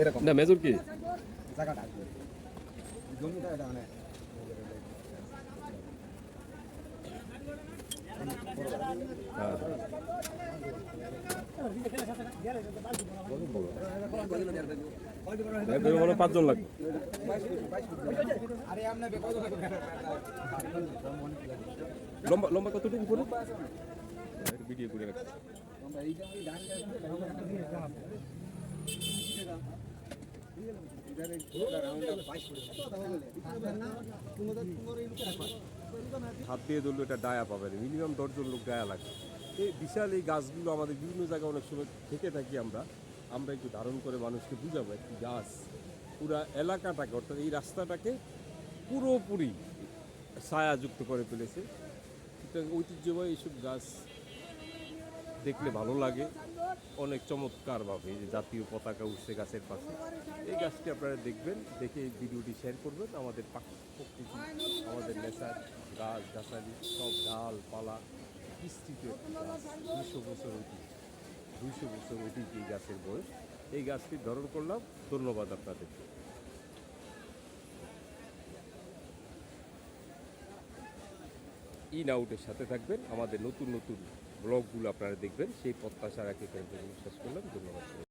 এরকম। না মেজর কি? জায়গাটা। জমিটা এটা মানে পাঁচজন লাগবে। লম্বা লম্বা কতটুকু করে? ভিডিও করে রাখছি। হাত দিয়ে ধরলে এটা ডায়া পাবে মিনিমাম দশজন লোক ডায়া লাগে এই বিশাল এই গাছগুলো আমাদের বিভিন্ন জায়গায় অনেক সময় থেকে থাকি আমরা। আমরা একটু ধারণ করে মানুষকে বুঝাবো, একটি গাছ। পুরা এলাকাটাকে, অর্থাৎ এই রাস্তাটাকে পুরোপুরি ছায়াযুক্ত করে ফেলেছে। সুতরাং ঐতিহ্যবাহী এইসব গাছ দেখলে ভালো লাগে। অনেক চমৎকারভাবে যে জাতীয় পতাকা উঠছে গাছের পাশে। এই গাছটি আপনারা দেখবেন, দেখে এই ভিডিওটি শেয়ার করবেন। আমাদের প্রকৃতি, আমাদের নেশার গাছ, গাছালি, সব ডাল পালা বিস্তৃত একটি গাছ দুইশো বছর ঐতিহ্য দুইশো বছর ঐতিহ্য এই গাছের বয়স। এই গাছটি ধরন করলাম, ধন্যবাদ আপনাদেরকে। ইন আউটের সাথে থাকবেন। আমাদের নতুন নতুন ব্লগগুলো আপনারা দেখবেন। সেই প্রত্যাশা রাখি বিশ্বাস করলাম। ধন্যবাদ।